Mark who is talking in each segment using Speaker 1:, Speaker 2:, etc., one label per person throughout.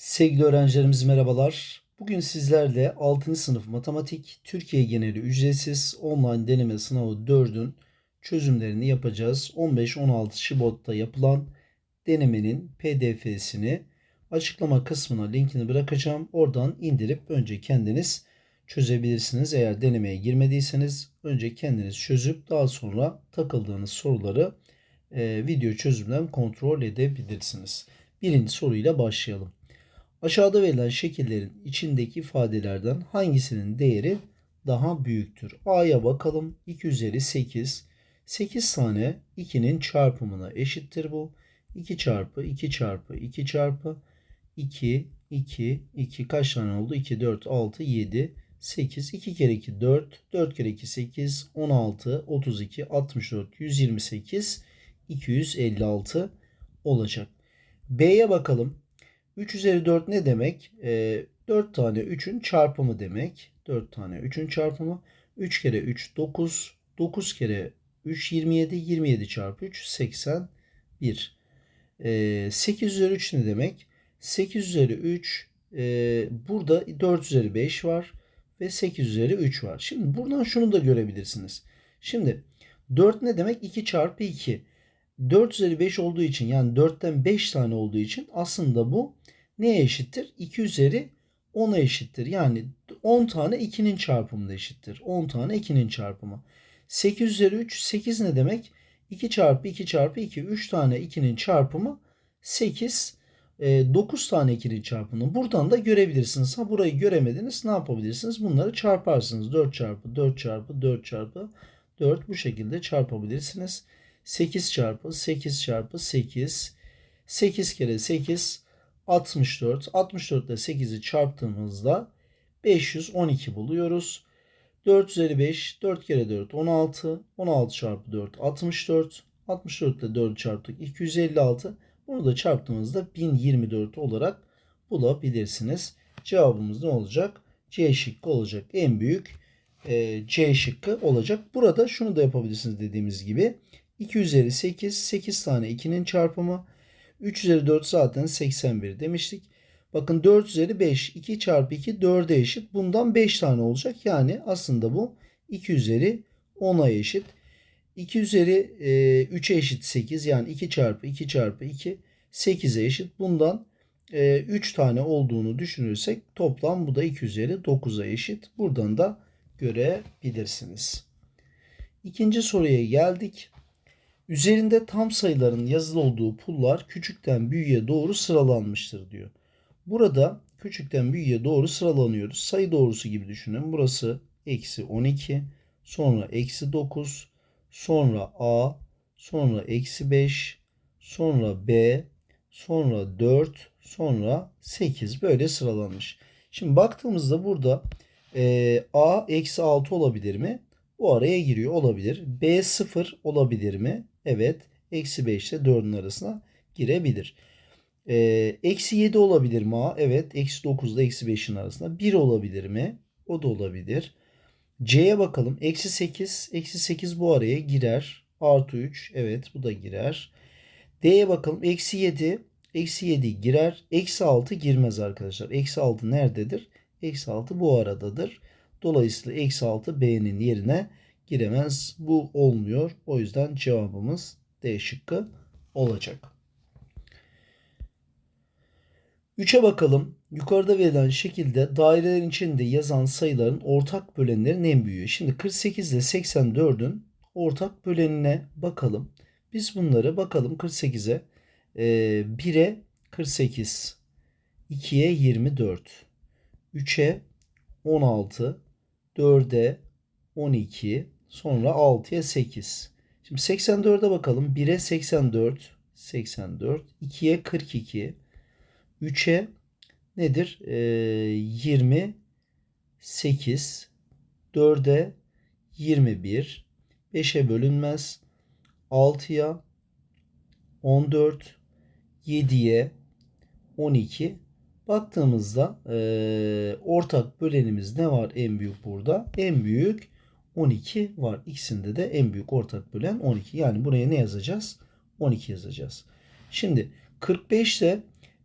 Speaker 1: Sevgili öğrencilerimiz merhabalar. Bugün sizlerle 6. sınıf matematik Türkiye geneli ücretsiz online deneme sınavı 4'ün çözümlerini yapacağız. 15-16 Şubat'ta yapılan denemenin pdf'sini açıklama kısmına linkini bırakacağım. Oradan indirip önce kendiniz çözebilirsiniz. Eğer denemeye girmediyseniz önce kendiniz çözüp daha sonra takıldığınız soruları e, video çözümden kontrol edebilirsiniz. Birinci soruyla başlayalım. Aşağıda verilen şekillerin içindeki ifadelerden hangisinin değeri daha büyüktür? A'ya bakalım. 2 üzeri 8. 8 tane 2'nin çarpımına eşittir bu. 2 çarpı 2 çarpı 2 çarpı 2 2 2 kaç tane oldu? 2 4 6 7 8 2 kere 2 4 4 kere 2 8 16 32 64 128 256 olacak. B'ye bakalım. 3 üzeri 4 ne demek? E, 4 tane 3'ün çarpımı demek. 4 tane 3'ün çarpımı. 3 kere 3 9. 9 kere 3 27. 27 çarpı 3 81. E, 8 üzeri 3 ne demek? 8 üzeri 3 e, burada 4 üzeri 5 var. Ve 8 üzeri 3 var. Şimdi buradan şunu da görebilirsiniz. Şimdi 4 ne demek? 2 çarpı 2. 4 üzeri 5 olduğu için yani 4'ten 5 tane olduğu için aslında bu neye eşittir? 2 üzeri 10'a eşittir. Yani 10 tane 2'nin çarpımına eşittir. 10 tane 2'nin çarpımı. 8 üzeri 3 8 ne demek? 2 çarpı 2 çarpı 2 3 tane 2'nin çarpımı 8 9 tane 2'nin çarpımını buradan da görebilirsiniz. Ha burayı göremediniz ne yapabilirsiniz? Bunları çarparsınız. 4 çarpı 4 çarpı 4 çarpı 4 bu şekilde çarpabilirsiniz. 8 çarpı 8 çarpı 8 8 kere 8 64 64 ile 8'i çarptığımızda 512 buluyoruz. 4 üzeri 5 4 kere 4 16 16 çarpı 4 64 64 ile 4 çarptık 256 bunu da çarptığımızda 1024 olarak bulabilirsiniz. Cevabımız ne olacak? C şıkkı olacak. En büyük e, C şıkkı olacak. Burada şunu da yapabilirsiniz dediğimiz gibi. 2 üzeri 8, 8 tane 2'nin çarpımı. 3 üzeri 4 zaten 81 demiştik. Bakın 4 üzeri 5, 2 çarpı 2 4'e eşit. Bundan 5 tane olacak. Yani aslında bu 2 üzeri 10'a eşit. 2 üzeri e, 3'e eşit 8. Yani 2 çarpı 2 çarpı 2 8'e eşit. Bundan e, 3 tane olduğunu düşünürsek toplam bu da 2 üzeri 9'a eşit. Buradan da görebilirsiniz. İkinci soruya geldik. Üzerinde tam sayıların yazılı olduğu pullar küçükten büyüğe doğru sıralanmıştır diyor. Burada küçükten büyüğe doğru sıralanıyoruz. Sayı doğrusu gibi düşünün. Burası eksi 12, sonra eksi 9, sonra A, sonra eksi 5, sonra B, sonra 4, sonra 8 böyle sıralanmış. Şimdi baktığımızda burada e, A eksi 6 olabilir mi? Bu araya giriyor olabilir. B 0 olabilir mi? Evet. Eksi 5 ile 4'ün arasına girebilir. Ee, eksi 7 olabilir mi? Evet. Eksi 9 ile eksi 5'in arasında. 1 olabilir mi? O da olabilir. C'ye bakalım. Eksi 8. Eksi 8 bu araya girer. Artı 3. Evet bu da girer. D'ye bakalım. Eksi 7. Eksi 7 girer. Eksi 6 girmez arkadaşlar. Eksi 6 nerededir? Eksi 6 bu aradadır. Dolayısıyla eksi 6 B'nin yerine giremez. Bu olmuyor. O yüzden cevabımız D şıkkı olacak. 3'e bakalım. Yukarıda verilen şekilde dairelerin içinde yazan sayıların ortak bölenlerin en büyüğü. Şimdi 48 ile 84'ün ortak bölenine bakalım. Biz bunları bakalım 48'e. Ee, 1'e 48, 2'ye 24, 3'e 16, 4'e 12, sonra 6'ya 8. Şimdi 84'e bakalım. 1'e 84, 84, 2'ye 42, 3'e nedir? Ee, 28, 4'e 21, 5'e bölünmez, 6'ya 14, 7'ye 12, Baktığımızda e, ortak bölenimiz ne var en büyük burada? En büyük 12 var. İkisinde de en büyük ortak bölen 12. Yani buraya ne yazacağız? 12 yazacağız. Şimdi 45 ile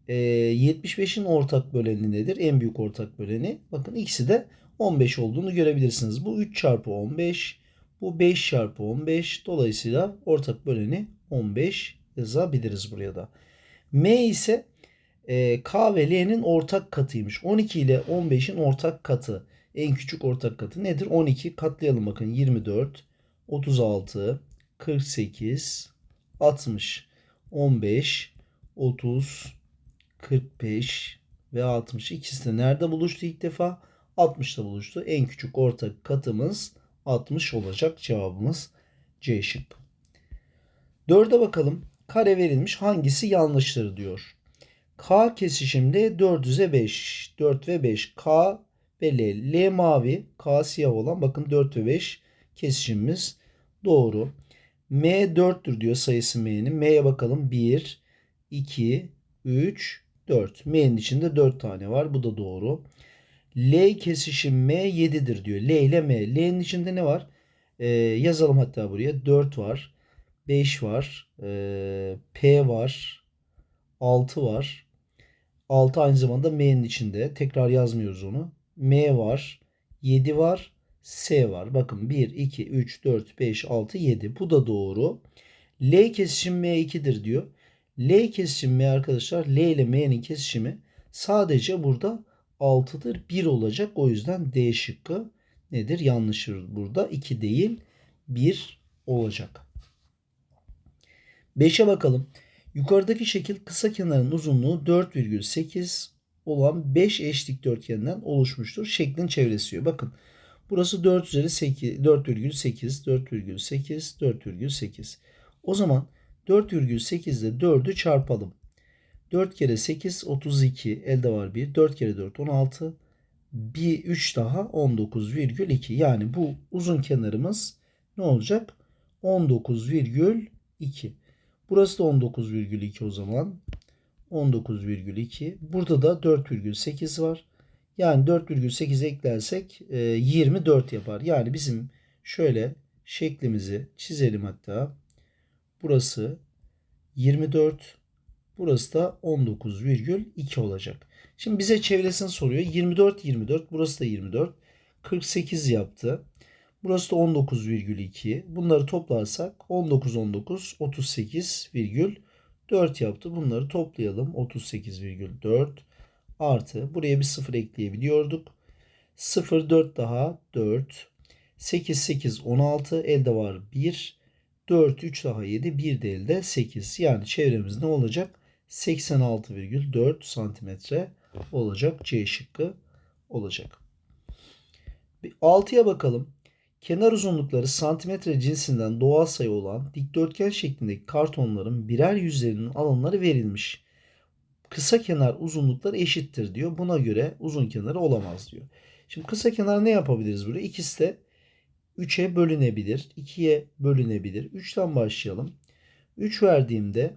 Speaker 1: Ee, 75'in ortak böleni nedir? En büyük ortak böleni. Bakın ikisi de 15 olduğunu görebilirsiniz. Bu 3 çarpı 15. Bu 5 çarpı 15. Dolayısıyla ortak böleni 15 yazabiliriz buraya da. M ise e, K ve L'nin ortak katıymış. 12 ile 15'in ortak katı. En küçük ortak katı nedir? 12 katlayalım bakın. 24, 36, 48, 60, 15, 30, 45 ve 60. İkisi de nerede buluştu ilk defa? 60'da buluştu. En küçük ortak katımız 60 olacak cevabımız C şıkkı. 4'e bakalım. Kare verilmiş hangisi yanlıştır diyor. K kesişimde 400'e 5. 4 ve 5. K ve L. Mavi. K siyah olan. Bakın 4 ve 5 kesişimimiz doğru. M 4'tür diyor sayısı M'nin. M'ye bakalım. 1, 2, 3, 4. M'nin içinde 4 tane var. Bu da doğru. L kesişim M 7'dir diyor. L ile M. L'nin içinde ne var? Ee, yazalım hatta buraya. 4 var. 5 var. Ee, P var. 6 var. 6 aynı zamanda M'nin içinde. Tekrar yazmıyoruz onu. M var. 7 var. S var. Bakın 1, 2, 3, 4, 5, 6, 7. Bu da doğru. L kesişim M2'dir diyor. L kesişim M arkadaşlar L ile M'nin kesişimi sadece burada 6'dır. 1 olacak. O yüzden D şıkkı nedir? Yanlışır burada. 2 değil 1 olacak. 5'e bakalım. Yukarıdaki şekil kısa kenarın uzunluğu 4,8 olan 5 eş dikdörtgenden oluşmuştur. Şeklin çevresi diyor. Bakın burası 4 üzeri 8, 4,8, 4,8, 4,8. O zaman 4,8 ile 4'ü çarpalım. 4 kere 8 32 elde var 1. 4 kere 4 16. Bir 3 daha 19,2. Yani bu uzun kenarımız ne olacak? 19,2. Burası da 19,2 o zaman. 19,2. Burada da 4,8 var. Yani 4,8 eklersek 24 yapar. Yani bizim şöyle şeklimizi çizelim hatta. Burası 24. Burası da 19,2 olacak. Şimdi bize çevresini soruyor. 24 24. Burası da 24. 48 yaptı. Burası da 19,2. Bunları toplarsak 19 19 38,4 yaptı. Bunları toplayalım. 38,4 artı buraya bir sıfır ekleyebiliyorduk. 0 4 daha 4 8 8 16 elde var 1 4 3 daha 7 1 de elde 8. Yani çevremiz ne olacak? 86,4 santimetre olacak. C şıkkı olacak. 6'ya bakalım. Kenar uzunlukları santimetre cinsinden doğal sayı olan dikdörtgen şeklindeki kartonların birer yüzlerinin alanları verilmiş. Kısa kenar uzunlukları eşittir diyor. Buna göre uzun kenarı olamaz diyor. Şimdi kısa kenar ne yapabiliriz burada? İkisi de 3'e bölünebilir. 2'ye bölünebilir. 3'ten başlayalım. 3 verdiğimde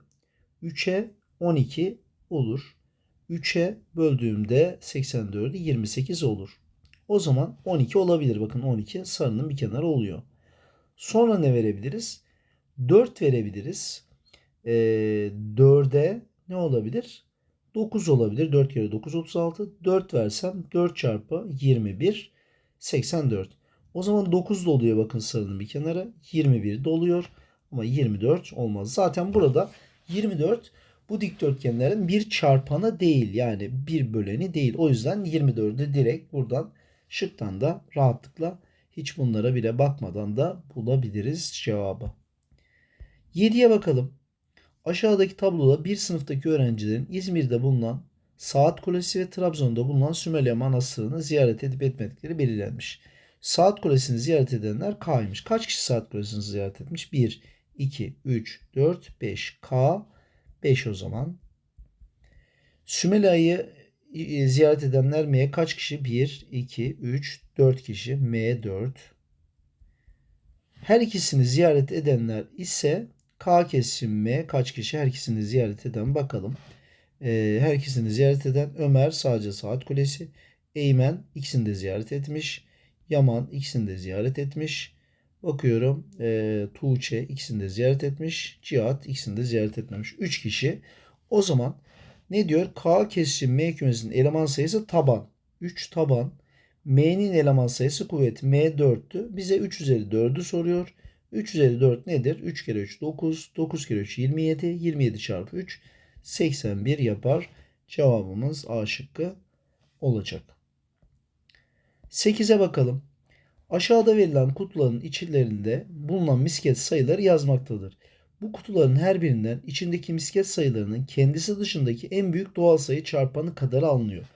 Speaker 1: 3'e 12 olur. 3'e böldüğümde 84'ü 28 olur. O zaman 12 olabilir. Bakın 12 sarının bir kenarı oluyor. Sonra ne verebiliriz? 4 verebiliriz. E, 4'e ne olabilir? 9 olabilir. 4 kere 9 36. 4 versem 4 çarpı 21 84. O zaman 9 da oluyor bakın sarının bir kenarı. 21 de oluyor. Ama 24 olmaz. Zaten burada 24 bu dikdörtgenlerin bir çarpanı değil. Yani bir böleni değil. O yüzden 24'ü direkt buradan şıktan da rahatlıkla hiç bunlara bile bakmadan da bulabiliriz cevabı. 7'ye bakalım. Aşağıdaki tabloda bir sınıftaki öğrencilerin İzmir'de bulunan Saat Kulesi ve Trabzon'da bulunan Sümele Manastırı'nı ziyaret edip etmedikleri belirlenmiş. Saat Kulesi'ni ziyaret edenler K'ymış. Kaç kişi Saat Kulesi'ni ziyaret etmiş? 1, 2, 3, 4, 5. K 5 o zaman. Sümela'yı ziyaret edenler M'ye kaç kişi? 1, 2, 3, 4 kişi. M 4. Her ikisini ziyaret edenler ise K kesişim M kaç kişi? Her ikisini ziyaret eden bakalım. Ee, her ikisini ziyaret eden Ömer sadece saat kulesi. Eymen ikisini de ziyaret etmiş. Yaman ikisini de ziyaret etmiş. Bakıyorum e, Tuğçe ikisini de ziyaret etmiş. Cihat ikisini de ziyaret etmemiş. 3 kişi. O zaman Ne diyor? K kesişim M kümesinin eleman sayısı taban. 3 taban. M'nin eleman sayısı kuvvet. M 4'tü. Bize 3 üzeri 4'ü soruyor. 3 üzeri 4 nedir? 3 kere 3 9. 9 kere 3 27. 27 çarpı 3 81 yapar. Cevabımız A şıkkı olacak. 8'e bakalım. Aşağıda verilen kutuların içlerinde bulunan misket sayıları yazmaktadır. Bu kutuların her birinden içindeki misket sayılarının kendisi dışındaki en büyük doğal sayı çarpanı kadar alınıyor.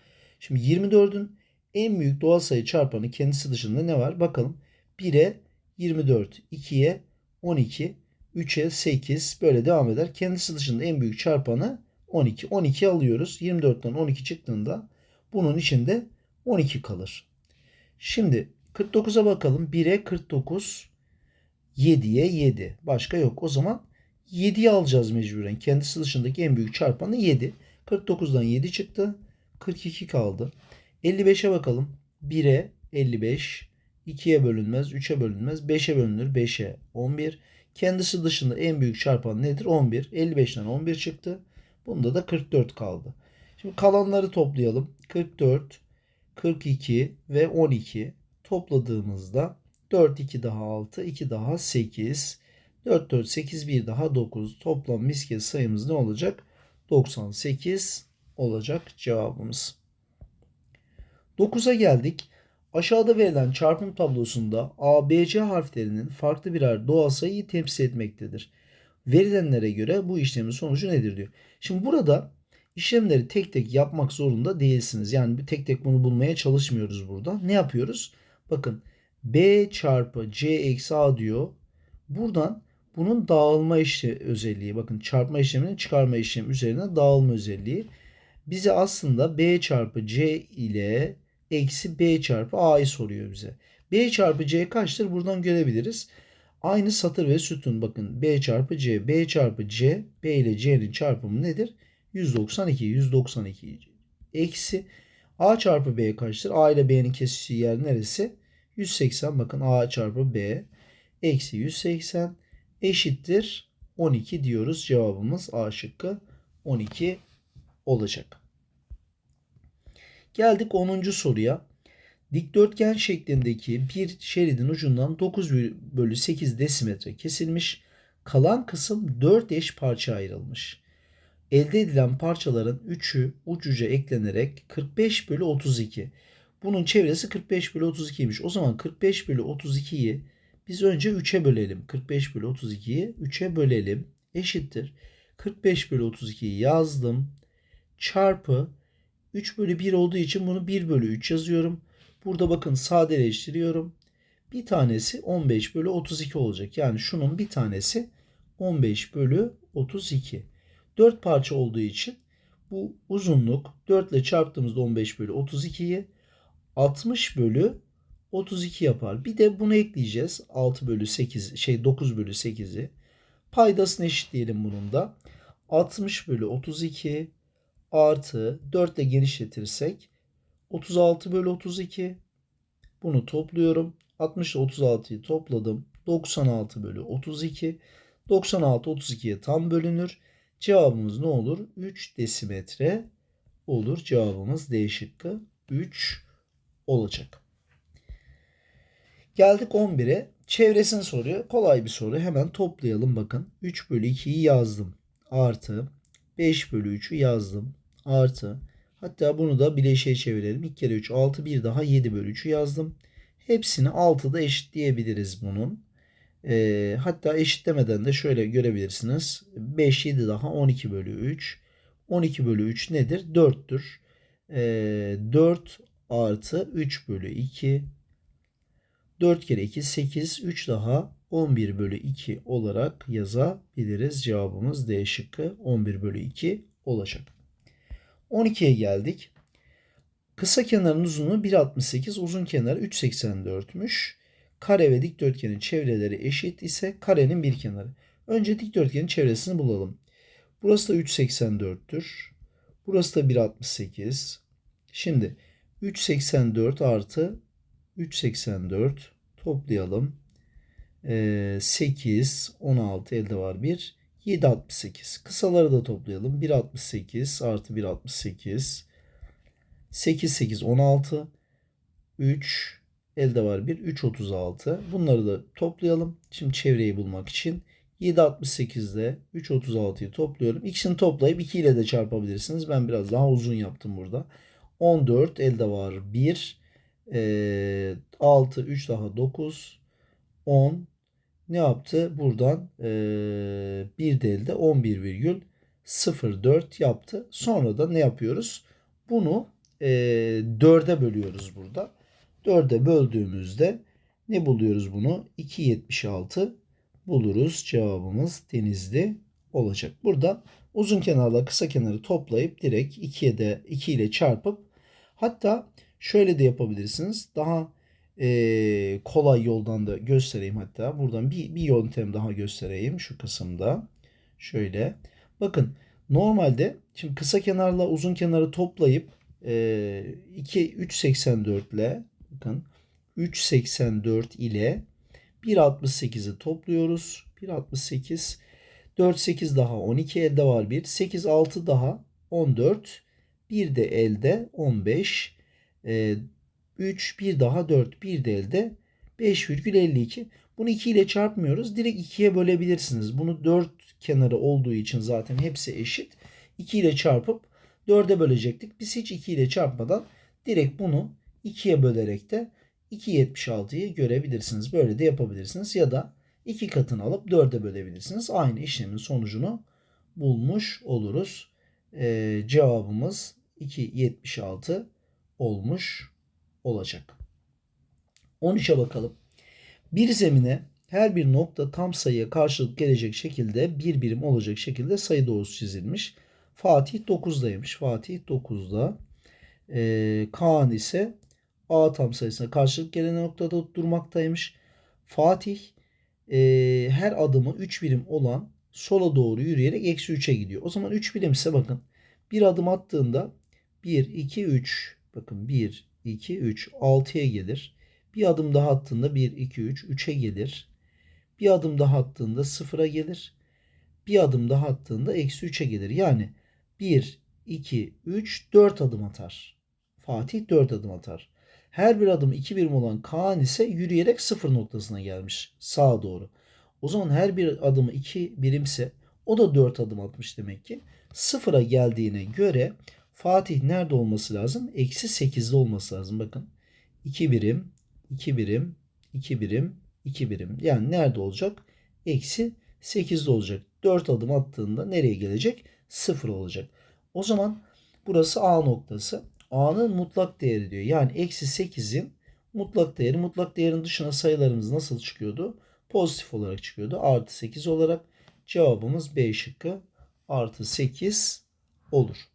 Speaker 1: Şimdi 24'ün en büyük doğal sayı çarpanı kendisi dışında ne var? Bakalım. 1'e 24, 2'ye 12, 3'e 8 böyle devam eder. Kendisi dışında en büyük çarpanı 12. 12 alıyoruz. 24'ten 12 çıktığında bunun içinde 12 kalır. Şimdi 49'a bakalım. 1'e 49, 7'ye 7. Başka yok. O zaman 7'yi alacağız mecburen. Kendisi dışındaki en büyük çarpanı 7. 49'dan 7 çıktı. 42 kaldı. 55'e bakalım. 1'e 55, 2'ye bölünmez, 3'e bölünmez, 5'e bölünür, 5'e 11. Kendisi dışında en büyük çarpan nedir? 11. 55'ten 11 çıktı. Bunda da 44 kaldı. Şimdi kalanları toplayalım. 44, 42 ve 12 topladığımızda 4 2 daha 6, 2 daha 8, 4 4 8 1 daha 9 toplam misket sayımız ne olacak? 98 olacak cevabımız. 9'a geldik. Aşağıda verilen çarpım tablosunda A, B, C harflerinin farklı birer doğal sayıyı temsil etmektedir. Verilenlere göre bu işlemin sonucu nedir diyor. Şimdi burada işlemleri tek tek yapmak zorunda değilsiniz. Yani tek tek bunu bulmaya çalışmıyoruz burada. Ne yapıyoruz? Bakın B çarpı C eksi A diyor. Buradan bunun dağılma işi özelliği. Bakın çarpma işleminin çıkarma işlemi üzerine dağılma özelliği. Bize aslında B çarpı C ile eksi B çarpı A'yı soruyor bize. B çarpı C kaçtır? Buradan görebiliriz. Aynı satır ve sütun bakın B çarpı C. B çarpı C. B ile C'nin çarpımı nedir? 192. 192 eksi A çarpı B kaçtır? A ile B'nin kesiştiği yer neresi? 180. Bakın A çarpı B eksi 180 eşittir 12 diyoruz. Cevabımız A şıkkı 12 olacak. Geldik 10. soruya. Dikdörtgen şeklindeki bir şeridin ucundan 9 bölü 8 desimetre kesilmiş. Kalan kısım 4 eş parça ayrılmış. Elde edilen parçaların 3'ü uç uca eklenerek 45 bölü 32. Bunun çevresi 45 bölü 32'ymiş. O zaman 45 bölü 32'yi biz önce 3'e bölelim. 45 bölü 32'yi 3'e bölelim. Eşittir. 45 bölü 32'yi yazdım. Çarpı 3 bölü 1 olduğu için bunu 1 bölü 3 yazıyorum. Burada bakın sadeleştiriyorum. Bir tanesi 15 bölü 32 olacak. Yani şunun bir tanesi 15 bölü 32. 4 parça olduğu için bu uzunluk 4 ile çarptığımızda 15 bölü 32'yi 60 bölü 32 yapar. Bir de bunu ekleyeceğiz. 6 bölü 8 şey 9 bölü 8'i. Paydasını eşitleyelim bunun da. 60 bölü 32 artı 4 ile genişletirsek 36 bölü 32 bunu topluyorum. 60 ile 36'yı topladım. 96 bölü 32. 96 32'ye tam bölünür. Cevabımız ne olur? 3 desimetre olur. Cevabımız D şıkkı 3 olacak. Geldik 11'e. Çevresini soruyor. Kolay bir soru. Hemen toplayalım bakın. 3 bölü 2'yi yazdım. Artı 5 bölü 3'ü yazdım. Artı hatta bunu da bileşeye çevirelim. 2 kere 3 6 bir daha 7 bölü 3'ü yazdım. Hepsini 6'da eşitleyebiliriz bunun. E, hatta eşitlemeden de şöyle görebilirsiniz. 5 7 daha 12 bölü 3. 12 bölü 3 nedir? 4'tür. E, 4 artı 3 bölü 2 4 kere 2 8 3 daha 11 bölü 2 olarak yazabiliriz. Cevabımız D şıkkı 11 bölü 2 olacak. 12'ye geldik. Kısa kenarın uzunluğu 1.68 uzun kenarı 3.84'müş. Kare ve dikdörtgenin çevreleri eşit ise karenin bir kenarı. Önce dikdörtgenin çevresini bulalım. Burası da 3.84'tür. Burası da 1.68. Şimdi 3.84 artı 3.84 toplayalım. 8, 16 elde var 1, 7.68. Kısaları da toplayalım. 1.68 artı 1.68. 8, 8, 16. 3, elde var 1, 3.36. Bunları da toplayalım. Şimdi çevreyi bulmak için. 7.68 ile 3.36'yı topluyorum. İkisini toplayıp 2 ile de çarpabilirsiniz. Ben biraz daha uzun yaptım burada. 14 elde var 1. E, 6, 3 daha 9. 10. Ne yaptı? Buradan e, bir de elde 11,04 yaptı. Sonra da ne yapıyoruz? Bunu e, 4'e bölüyoruz burada. 4'e böldüğümüzde ne buluyoruz bunu? 2.76 buluruz. Cevabımız denizli olacak. Burada uzun kenarla kısa kenarı toplayıp direkt 2'ye de 2 ile çarpıp hatta şöyle de yapabilirsiniz. Daha e, kolay yoldan da göstereyim hatta. Buradan bir, bir yöntem daha göstereyim şu kısımda. Şöyle. Bakın normalde şimdi kısa kenarla uzun kenarı toplayıp e, 2 3.84 ile bakın 3.84 ile 1.68'i topluyoruz. 1.68 4 8 daha 12 elde var 1. 8 6 daha 14. Bir de elde 15. E, 3 bir daha 4 bir de elde 5,52. Bunu 2 ile çarpmıyoruz. Direkt 2'ye bölebilirsiniz. Bunu 4 kenarı olduğu için zaten hepsi eşit. 2 ile çarpıp 4'e bölecektik. Biz hiç 2 ile çarpmadan direkt bunu 2'ye bölerek de 2.76'yı görebilirsiniz. Böyle de yapabilirsiniz. Ya da 2 katını alıp 4'e bölebilirsiniz. Aynı işlemin sonucunu bulmuş oluruz. Ee, cevabımız 2.76 olmuş olacak. 13'e bakalım. Bir zemine her bir nokta tam sayıya karşılık gelecek şekilde bir birim olacak şekilde sayı doğrusu çizilmiş. Fatih 9'daymış. Fatih 9'da. Ee, Kaan ise A tam sayısına karşılık gelen noktada durmaktaymış. Fatih e, her adımı 3 birim olan sola doğru yürüyerek eksi 3'e gidiyor. O zaman 3 birim ise bakın bir adım attığında 1, 2, 3 bakın 1, 2, 3 6'ya gelir. Bir adım daha attığında 1, 2, 3 3'e gelir. Bir adım daha attığında 0'a gelir. Bir adım daha attığında eksi 3'e gelir. Yani 1, 2, 3, 4 adım atar. Fatih 4 adım atar. Her bir adım 2 birim olan Kaan ise yürüyerek 0 noktasına gelmiş sağa doğru. O zaman her bir adımı 2 birimse o da 4 adım atmış demek ki. 0'a geldiğine göre Fatih nerede olması lazım? Eksi 8'de olması lazım. Bakın 2 birim, 2 birim, 2 birim, 2 birim. Yani nerede olacak? Eksi 8'de olacak. 4 adım attığında nereye gelecek? 0 olacak. O zaman burası A noktası. A'nın mutlak değeri diyor. Yani eksi 8'in mutlak değeri. Mutlak değerin dışına sayılarımız nasıl çıkıyordu? Pozitif olarak çıkıyordu. Artı 8 olarak cevabımız B şıkkı. Artı 8 olur.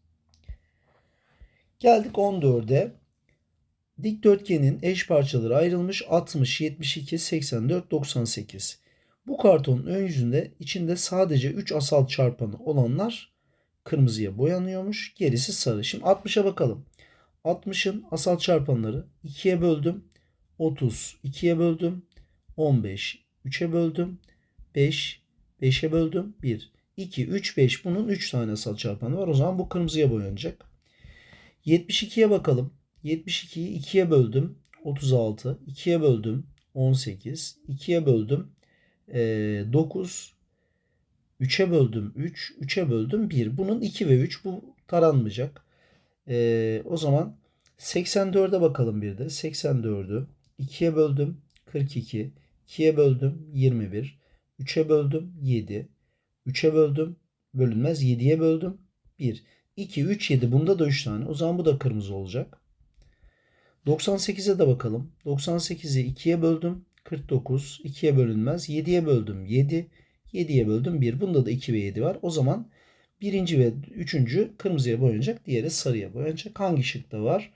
Speaker 1: Geldik 14'e. Dikdörtgenin eş parçaları ayrılmış 60, 72, 84, 98. Bu kartonun ön yüzünde içinde sadece 3 asal çarpanı olanlar kırmızıya boyanıyormuş. Gerisi sarı. Şimdi 60'a bakalım. 60'ın asal çarpanları 2'ye böldüm. 30 2'ye böldüm. 15 3'e böldüm. 5 5'e böldüm. 1 2 3 5 bunun 3 tane asal çarpanı var. O zaman bu kırmızıya boyanacak. 72'ye bakalım. 72'yi 2'ye böldüm. 36 2'ye böldüm. 18 2'ye böldüm. 9 3'e böldüm 3 3'e böldüm 1. Bunun 2 ve 3 bu taranmayacak. Ee, o zaman 84'e bakalım bir de. 84'ü 2'ye böldüm 42. 2'ye böldüm 21. 3'e böldüm 7. 3'e böldüm bölünmez 7'ye böldüm 1. 2, 3, 7 bunda da 3 tane. O zaman bu da kırmızı olacak. 98'e de bakalım. 98'i 2'ye böldüm 49. 2'ye bölünmez 7'ye böldüm 7. 7'ye böldüm 1. Bunda da 2 ve 7 var. O zaman birinci ve üçüncü kırmızıya boyanacak. Diğeri sarıya boyanacak. Hangi şıkta var?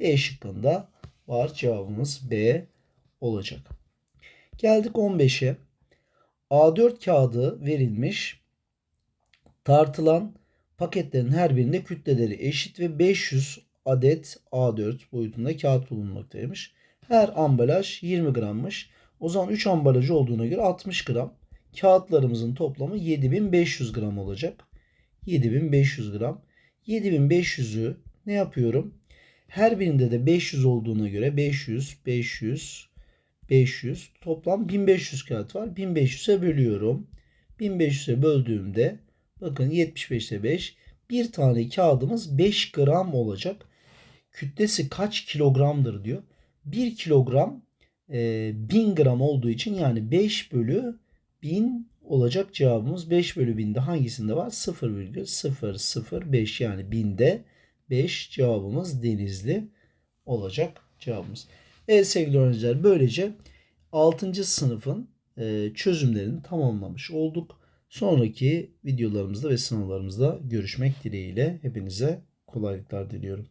Speaker 1: B şıkkında var. Cevabımız B olacak. Geldik 15'e. A4 kağıdı verilmiş. Tartılan paketlerin her birinde kütleleri eşit ve 500 adet A4 boyutunda kağıt bulunmaktaymış. Her ambalaj 20 grammış. O zaman 3 ambalaj olduğuna göre 60 gram Kağıtlarımızın toplamı 7500 gram olacak. 7500 gram. 7500'ü ne yapıyorum? Her birinde de 500 olduğuna göre 500, 500, 500 toplam 1500 kağıt var. 1500'e bölüyorum. 1500'e böldüğümde bakın 75'te 5 bir tane kağıdımız 5 gram olacak. Kütlesi kaç kilogramdır diyor. 1 kilogram e, 1000 gram olduğu için yani 5 bölü 1000 olacak cevabımız 5 bölü 1000'de hangisinde var? 0,005 yani 1000'de 5 cevabımız denizli olacak cevabımız. Evet sevgili öğrenciler böylece 6. sınıfın e, çözümlerini tamamlamış olduk. Sonraki videolarımızda ve sınavlarımızda görüşmek dileğiyle hepinize kolaylıklar diliyorum.